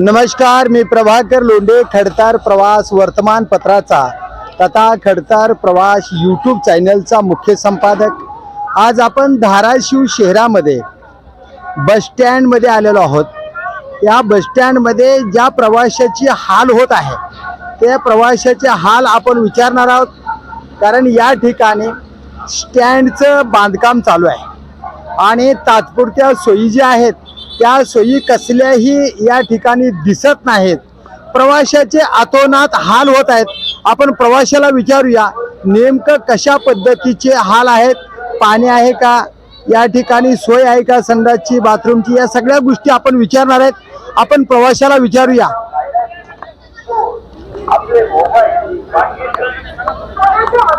नमस्कार मी प्रभाकर लोंढे खडतार प्रवास वर्तमानपत्राचा तथा खडतार प्रवास यूट्यूब चॅनलचा मुख्य संपादक. आज आपण धाराशिव शहरामध्ये बसस्टँडमध्ये आलेलो आहोत. या बसस्टँडमध्ये ज्या प्रवाशाची हाल होत आहे त्या प्रवाशाचे हाल आपण विचारणार आहोत. कारण या ठिकाणी स्टँडचं बांधकाम चालू आहे. आणि तात्पुरत्या सोयी ज्या आहेत त्या सोयी कसल्याही या ठिकाणी दिसत नाहीत. प्रवाशाचे आतोनात हाल होत आहेत. आपण प्रवाशाला विचारूया नेमकं कशा पद्धतीचे हाल आहेत? पाणी आहे का? या ठिकाणी सोय आहे का संडासची बाथरूमची? या सगळ्या गोष्टी आपण विचारणार आहेत. आपण प्रवाशाला विचारूया.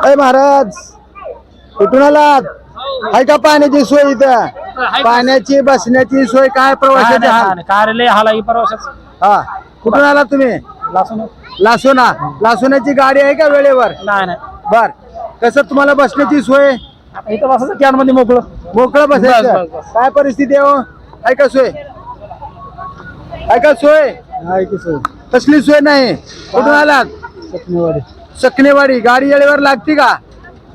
अरे महाराज कुठून आलात? आहे का पाण्याची सोय इथं? पाण्याची बसण्याची सोय काय प्रवाशाची? हाल कार्यालय हाला ही प्रवासाच हा. कुठून आलात तुम्ही? लासून. लासोना. लासोनाची गाडी आहे का वेळेवर? नाही नाही. बर. कसं तुम्हाला बसण्याची सोय? आता इथं बसायचं कॅनमध्ये मोकळं मोकळं बसायचं. बस, बस. काय परिस्थिती आहे हो? आहे का सोय? आहे का सोय? कसली सोय नाही? कुठून आलात? सकनेवाडी गाडी वेळेवर लागते का?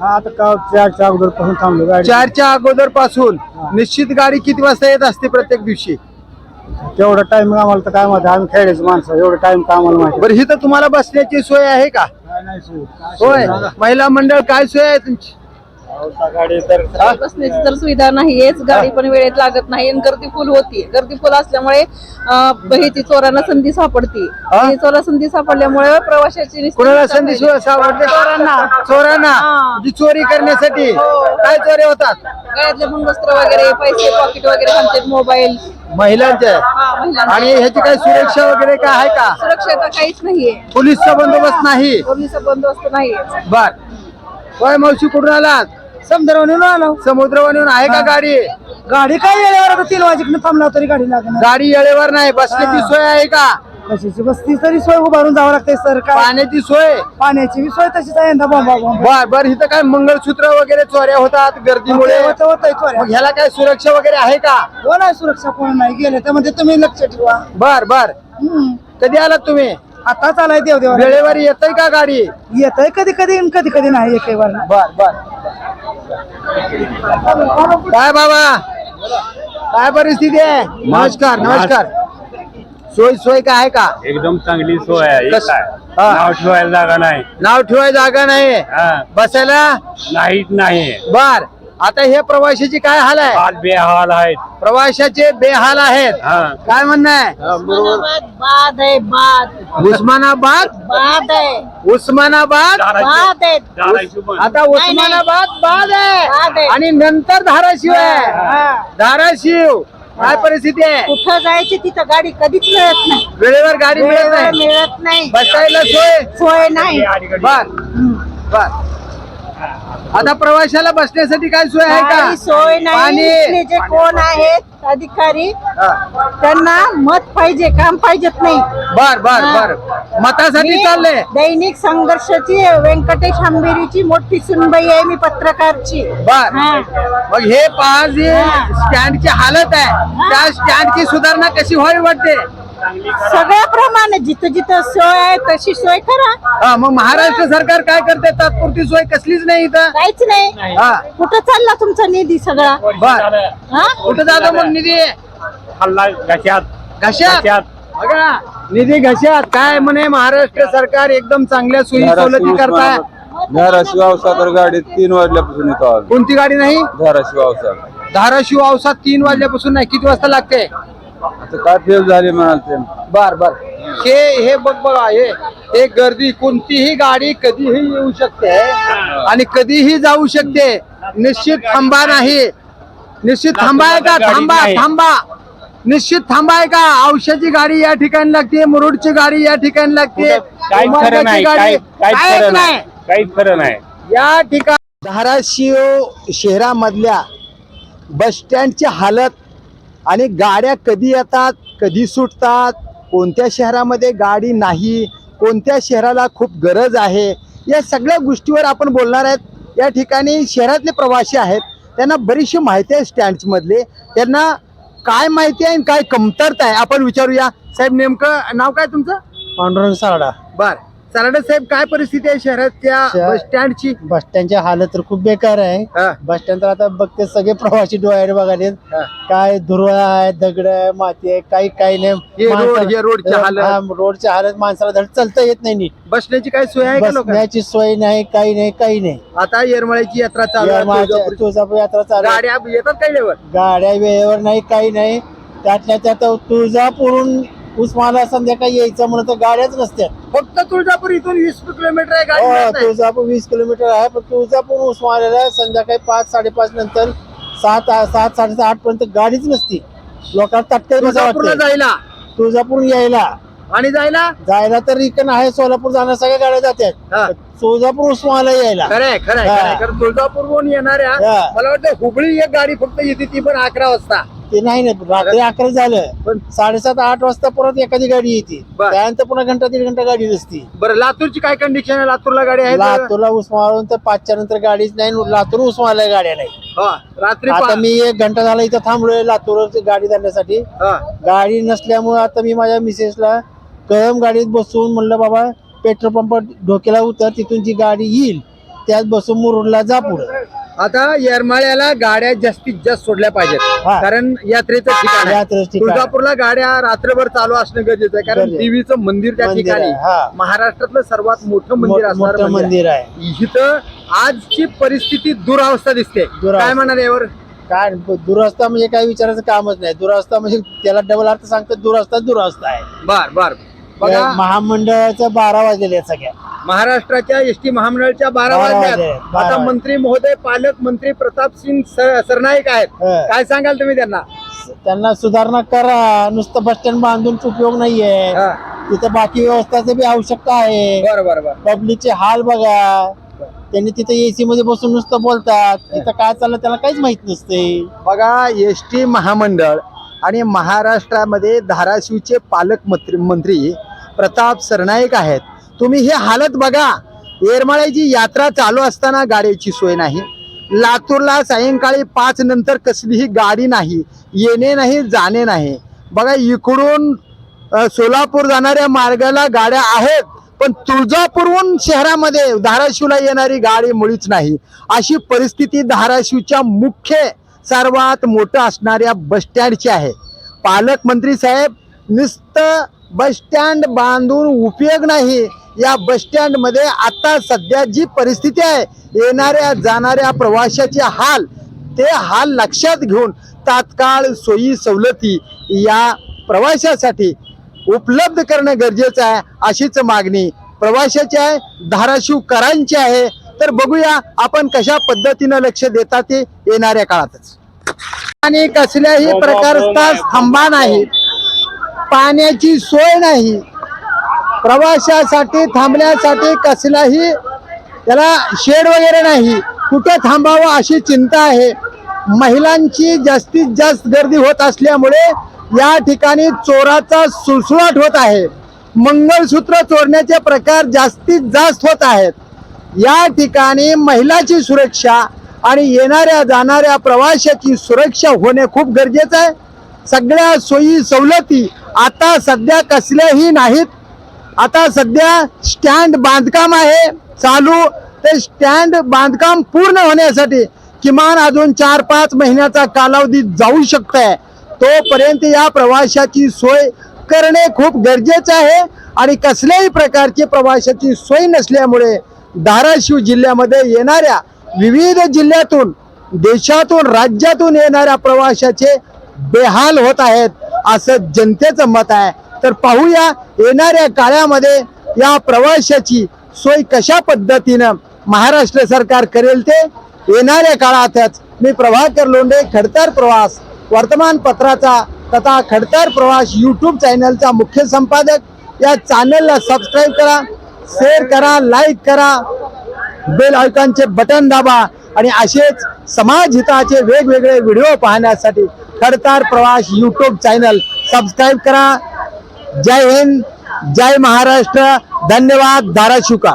आता का चारच्या अगोदरपासून थांबलो गाडी. चारच्या अगोदरपासून निश्चित गाडी किती वाजता येत असते प्रत्येक दिवशी? तेवढा टाइम आम्हाला तर काय माहिती आम्ही खेळायचं माणसं एवढं टाइम का आम्हाला माहिती? बरं हिथं तुम्हाला बसण्याची सोय आहे का? होय महिला मंडळ काय सोय आहे तुमची? गाडी तर बसण्याची तर सुविधा नाहीयेच. गाडी पण वेळेत लागत नाही आणि गर्दी फुल होती. गर्दी फुल असल्यामुळे ह्याची चोरांना संधी सापडती. हा? चोरा संधी सापडल्यामुळे प्रवाशाची कोणाला संधी. सावडते चोरांना. चोरांना. जी चोरी करण्यासाठी. हो. काय चोरी होतात? गळ्यातले मंगळसूत्र वगैरे पैसे पॉकेट वगैरे घालतात मोबाईल महिलांच्या महिलांना. आणि ह्याची काय सुरक्षा वगैरे काय आहे का? सुरक्षता काहीच नाहीये. पोलीसचा बंदोबस्त नाही. पोलीस बंदोबस्त नाहीये. बर. होय मावशी कुठून आलात? समुद्रावरून आलो. समुद्रवरून आहे का गाडी? गाडी काय वेळेवर आता तीन वाजेकडे थांबला तरी गाडी लागणार गाडी येळेवर नाही बसण्याची हा. सोय आहे का? कशाची बसती तरी सोय उभारून जावं लागते सर. काय? पाण्याची सोय? पाण्याची बी सोय तशीच आहे यंदा बॉम्बा बर बर इथं काय मंगळसूत्र वगैरे चोऱ्या होतात गर्दीमुळे? मग ह्याला काय सुरक्षा वगैरे आहे का? कोण आहे सुरक्षा कोण नाही गेले त्यामध्ये तुम्ही लक्ष ठेवा. बर बर. हम्म. कधी आलात तुम्ही? आता चालाय देव देवा वेळेवर येतय का गाडी? येत आहे कधी कधी आणि कधी कधी नाही एक बर बर. काय बाबा? काय परिस्थिती आहे? नमस्कार नमस्कार. सोय सोय काय आहे का? एकदम चांगली सोय आहे. हे कस- काय? हा. नाव ठेवायला जागा नाही. नाव ठेवाय जागा नाही हा. बसायला? नाहीच नाही बर. आता हे प्रवाशाची काय हाल आहे? हाल बेहाल आहेत. प्रवाशाचे बेहाल आहेत. हा. काय म्हणणं आहे? बाद आहे बाद. उस्मानाबाद? बाद आहे. उस्मानाबाद? बाद धाराशिव पण. आता उस्मानाबाद बाद बाद आहे. आहे. आणि नंतर धाराशिव आहे. धाराशिव. काय परिस्थिती आहे? कुठं जायची तिथं गाडी कधीच मिळत नाही. वेळेवर गाडी मिळत वेळेवर नाही. मिळत नाही. बसायला सोय? सोय नाही. बर. बर. आता प्रवाशाला बसण्यासाठी काय सोय आहे काही सोय का नाही इथले जे कोण आहेत अधिकारी त्यांना मत पाहिजे काम पाहिजेत नाही. बर बर. बर. मतासाठी मी चाललंय दैनिक संघर्षाची व्यंकटेश आंबेरीची मोठी सुनबाई आहे मी पत्रकारची. बर. हा. मग हे पहा जी हा. स्टँडची हालत आहे. त्या स्टँडची सुधारणा कशी व्हावी वाटते? सगळ्याप्रमाणे जिथं जिथं सोय आहे तशी सोय करा. हा मग महाराष्ट्र सरकार काय करते? तात्पुरती सोय कसलीच नाही इथं. काहीच नाही. हा. कुठं चालला तुमचा निधी सगळा? बर. हा? कुठं जातो मग निधी? हल्ला घशात. घशात? घशात. बघा निधी घशात. काय म्हणे महाराष्ट्र सरकार एकदम चांगल्या सोयी सवलती करताय. धाराशिव औसा तर गाडी तीन वाजल्यापासून येतो कोणती गाडी नाही? धाराशिव औसा धाराशिव औसा तीन वाजल्यापासून नाही. किती वाजता लागते? आता काय फेल झाली म्हणाल ते? बर बर. हे हे बघ बघा हे हे गर्दी कोणतीही गाडी कधीही येऊ शकते आणि कधीही जाऊ शकते. निश्चित थांबा नाही. निश्चित थांबाय का? थांबा. थांबा. निश्चित थांबाय का? औषधाची गाडी या ठिकाणी लागते मुरुडची गाडी या ठिकाणी लागते. काहीच खरं नाही खरं काहीच खरं नाही. या ठिकाणी धाराशिव शहरामधल्या बस स्टँडची हालत आणि गाड्या कधी येतात कधी सुटतात कोणत्या शहरामध्ये गाडी नाही कोणत्या शहराला खूप गरज आहे या सगळ्या गोष्टीवर आपण बोलणार आहेत. या ठिकाणी शहरातले प्रवासी आहेत त्यांना बरीचशी माहिती आहे स्टँड्समधले. त्यांना काय माहिती आहे आणि काय कमतरता आहे आपण विचारूया. साहेब नेमकं नाव काय तुमचं? पांडुरंग सारडा. बर. सराडे साहेब काय परिस्थिती आहे शहराच्या शहर- बस स्टँडची बस स्टँडची हालत तर खूप बेकार आहे. हा, बस स्टँड तर आता बघते सगळे प्रवासी डोळ्याने बघाले हा. काय धुरळ आहे दगड आहे माती आहे काही काही हे नाही रोड, माणसाला- हे रोडची हालत. हा, रोडची हालत माणसाला धड चालता येत नाही नीट. बसण्याची काय सोय आहे का बसण्याची सोय नाही काही नाही काही नाही. आता येरमळ्याची यात्रा चालू आहे, तुळजापूरची. तुळजापूर यात्रा चालू आहे. गाड्या येतात काय लेवर गाड्या वेळेवर नाही काही नाही. त्यातल्या त्यात तुळजापूरून उस्माला संध्याकाळी यायचं म्हणून तर गाड्याच नसत्यात फक्त तुळजापूर इथून वीस किलोमीटर आहे गाडी हो, मिळत नाही. तुळजापूर वीस किलोमीटर आहे पण तुळजापूर उस्मानाला संध्याकाळी पाच साडेपाच नंतर सात सात साडेसात आठ पर्यंत गाडीच नसती लोकांना तुळजापूरला जायला तुळजापूर यायला आणि जायला जायला तर इकडं आहे सोलापूर जाण्या सगळ्या गाड्या हा. जातात तुळजापूर उस्माला यायला खरंय खरंय हा. खरंय. कारण तुळजापूरवरून येणाऱ्या हा. मला वाटतं हुबळी एक गाडी फक्त येते ती पण अकरा वाजता ते नाही ना रात्री अकरा झालं. पण साडेसात आठ वाजता परत एखादी गाडी येते. बर. त्यानंतर पुन्हा घंटा दीड घंटा गाडी नसती बरं लातूरची काय कंडिशन आहे? लातूरला गाडी आहे लातूरला उस्मावरून तर पाचच्या नंतर गाडीच नाही लातूर उस्माला गाड्या नाही. हा, रात्री आता मी एक घंटा झाला इथं थांबलोय लातूर गाडी जाण्यासाठी हा. गाडी नसल्यामुळे आता मी माझ्या मिसेसला कळम गाडीत बसून म्हणलं बाबा पेट्रोल पंप डोक्याला उतर तिथून जी गाडी येईल त्यात बसून मुरुडला जा पुढे. आता येरमाळ्याला गाड्या जास्तीत जास्त सोडल्या पाहिजेत हा. कारण यात्रेचं ठिकाण आहे. यात्रेचं ठिकाण. तुळजापूरला गाड्या रात्रभर चालू असणं गरजेचं आहे कारण गरजेचं. देवीचं मंदिर त्या मंदिर ठिकाणी आहे, हा. महाराष्ट्रातलं सर्वात मोठं मंदिर मोठं असणार मोठं मंदिर आहे इथं आजची परिस्थिती दुरावस्था दिसते दुरावस्था. काय म्हणाल यावर काय दुरस्ता म्हणजे काय विचारायचं कामच नाही दुरस्ता म्हणजे त्याला डबल अर्थ सांगतो दुरस्ता दुरस्ता आहे बर बर बघा. महामंडळाचं बारा आहेत सगळ्या. महाराष्ट्राच्या एस टी महामंडळाच्या बारा बारा वाजल्यात. वाजले, बारा आता वाजले. मंत्री महोदय पालक मंत्री प्रताप सिंग सर- सरनाईक आहेत. हं. काय सांगाल तुम्ही त्यांना? त्यांना सुधारणा करा. नुसतं बस स्टँड बांधून उपयोग नाहीये. हा. तिथं बाकी व्यवस्थाची बी आवश्यकता आहे. बरं बरं बरं. पब्लिकचे हाल बघा. त्यांनी तिथे एसी मध्ये बसून नुसतं बोलतात. तिथं काय चाललं त्याला काहीच माहीत नसते बघा एस टी महामंडळ आणि महाराष्ट्रामध्ये धाराशिवचे पालकमंत्री मंत्री प्रताप सरनाईक आहेत. तुम्ही हे हालत बघा. येरमाळ्याची यात्रा चालू असताना गाड्याची सोय नाही. लातूरला सायंकाळी पाच नंतर कसलीही गाडी नाही. येणे नाही जाणे नाही. बघा इकडून सोलापूर जाणाऱ्या मार्गाला गाड्या आहेत पण तुळजापूरहून शहरामध्ये धाराशिवला येणारी गाडी मुळीच नाही. अशी परिस्थिती धाराशिवच्या मुख्य सर्वात मोठं असणाऱ्या बसस्टँडची आहे. पालकमंत्री साहेब नुसतं बस स्टँड बांधून उपयोग नाही. या बस आता सध्या जी परिस्थिती आहे येणाऱ्या जाणाऱ्या प्रवाशाचे हाल ते हाल लक्षात घेऊन तात्काळ सोयी सवलती या प्रवाशासाठी उपलब्ध करणं गरजेचं आहे अशीच मागणी प्रवाशाची आहे धाराशिवकरांची आहे. तर बघूया आपण कशा पद्धतीनं लक्ष देतात ते येणाऱ्या काळातच. आणि कसल्याही प्रकारचा थांबा नाही. पाण्याची सोय नाही. प्रवाशासाठी थांबण्यासाठी कसलाही त्याला शेड वगैरे नाही. कुठे थांबावं अशी चिंता आहे. महिलांची जास्तीत जास्त गर्दी होत असल्यामुळे या ठिकाणी चोराचा सुळसुळाट होत आहे. मंगळसूत्र चोरण्याचे प्रकार जास्तीत जास्त होत आहेत. या ठिकाणी महिलाची सुरक्षा आणि येणाऱ्या जाणाऱ्या प्रवाशाची सुरक्षा होणे खूप गरजेचं आहे. सगळ्या सोयी सवलती आता सध्या कसल्याही नाहीत. आता सध्या स्टँड बांधकाम आहे चालू. ते स्टँड बांधकाम पूर्ण होण्यासाठी किमान अजून चार पाच महिन्याचा कालावधी जाऊ शकत आहे तोपर्यंत या प्रवाशाची सोय करणे खूप गरजेचं आहे. आणि कसल्याही प्रकारची प्रवाशाची सोय नसल्यामुळे धाराशिव जिल्ह्यामध्ये येणाऱ्या विविध जिल्ह्यातून देशातून राज्यातून येणाऱ्या प्रवाशाचे बेहाल होत आहेत असं जनतेचं मत आहे. तर पाहूया येणाऱ्या काळामध्ये या प्रवाशाची सोय कशा पद्धतीनं महाराष्ट्र सरकार करेल ते येणाऱ्या काळातच मी प्रभाकर लोंढे खडतर प्रवास वर्तमानपत्राचा तथा खडतर प्रवास यूट्यूब चॅनलचा मुख्य संपादक. या चॅनलला सबस्क्राईब करा. शेअर करा लाईक करा बेल आयकॉनचे बटन दाबा आणि असेच समाज हिताचे वेगवेगळे व्हिडिओ पाहण्यासाठी खडतार प्रवास यूट्यूब चॅनल सबस्क्राईब करा. जय हिंद जय महाराष्ट्र. धन्यवाद धाराशिवका